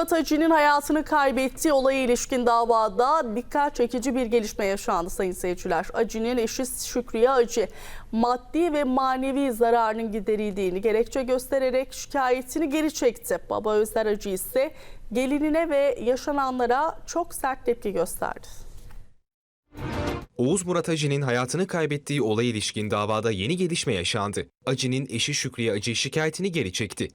Murat Acı'nın hayatını kaybettiği olaya ilişkin davada dikkat çekici bir gelişme yaşandı sayın seyirciler. Acı'nın eşi Şükriye Acı maddi ve manevi zararının giderildiğini gerekçe göstererek şikayetini geri çekti. Baba Özler Acı ise gelinine ve yaşananlara çok sert tepki gösterdi. Oğuz Murat Acı'nın hayatını kaybettiği olaya ilişkin davada yeni gelişme yaşandı. Acı'nın eşi Şükriye Acı şikayetini geri çekti.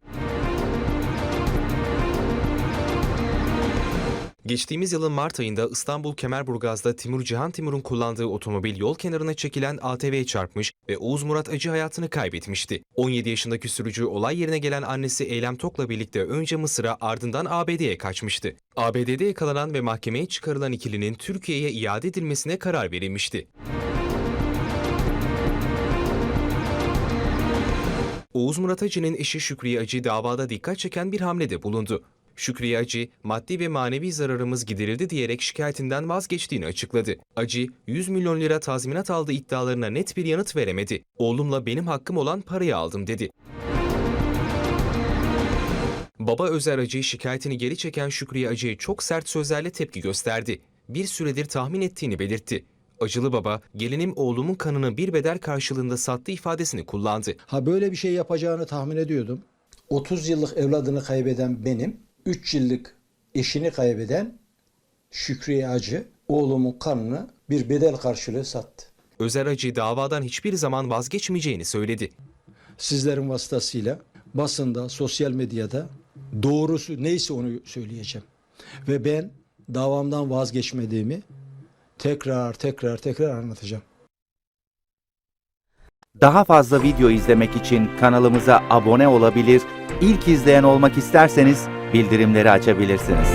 Geçtiğimiz yılın Mart ayında İstanbul Kemerburgaz'da Timur Cihan Timur'un kullandığı otomobil yol kenarına çekilen ATV'ye çarpmış ve Oğuz Murat Acı hayatını kaybetmişti. 17 yaşındaki sürücü olay yerine gelen annesi Eylem Tok'la birlikte önce Mısır'a ardından ABD'ye kaçmıştı. ABD'de yakalanan ve mahkemeye çıkarılan ikilinin Türkiye'ye iade edilmesine karar verilmişti. Oğuz Murat Acı'nın eşi Şükriye Acı davada dikkat çeken bir hamlede bulundu. Şükriye Acı, maddi ve manevi zararımız giderildi diyerek şikayetinden vazgeçtiğini açıkladı. Acı, 100 milyon lira tazminat aldığı iddialarına net bir yanıt veremedi. Oğlumla benim hakkım olan parayı aldım dedi. Baba Özer Acı şikayetini geri çeken Şükriye Acı'ya çok sert sözlerle tepki gösterdi. Bir süredir tahmin ettiğini belirtti. Acılı baba, gelinim oğlumun kanını bir bedel karşılığında sattı ifadesini kullandı. Ha böyle bir şey yapacağını tahmin ediyordum. 30 yıllık evladını kaybeden benim, 3 yıllık eşini kaybeden Şükriye Acı oğlumun kanını bir bedel karşılığı sattı. Özer Acı davadan hiçbir zaman vazgeçmeyeceğini söyledi. Sizlerin vasıtasıyla basında, sosyal medyada doğrusu neyse onu söyleyeceğim. Ve ben davamdan vazgeçmediğimi tekrar tekrar tekrar anlatacağım. Daha fazla video izlemek için kanalımıza abone olabilir, ilk izleyen olmak isterseniz bildirimleri açabilirsiniz.